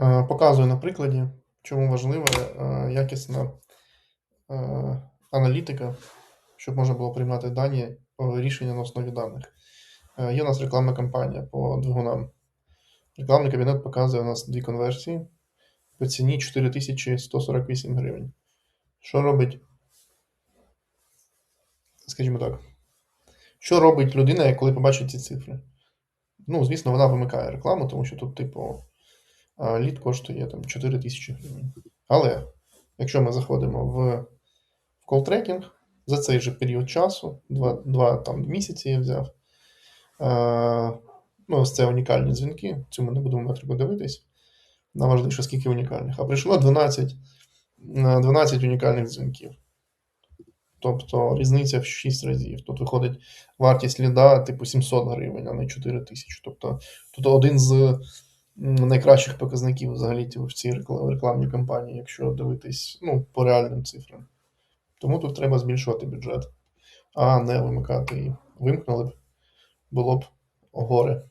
Е, Показую на прикладі, чому важлива е, якісна е, аналітика, щоб можна було приймати дані рішення на основі даних. Є у нас рекламна кампанія по двигунам. Рекламний кабінет показує у нас дві конверсії по ціні 4148 гривень. Що робить, скажімо так, що робить людина, коли побачить ці цифри? Ну, звісно, вона вимикає рекламу, тому що тут, типу, лід коштує там 4 тисячі гривень. Але якщо ми заходимо в, колл-трекінг за цей же період часу, 2, 2 там, місяці я взяв. Е, ну, це унікальні дзвінки, цю ми не будемо метрику дивитись. Нам важливіше, скільки унікальних. А прийшло 12, е, 12 унікальних дзвінків. Тобто різниця в 6 разів. Тут виходить вартість ліда типу 700 гривень, а не 4 тисячі. Тобто тут один з найкращих показників взагалі в цій рекламній кампанії, якщо дивитись ну, по реальним цифрам. Тому тут треба збільшувати бюджет, а не вимикати її. Вимкнули б, було б горе.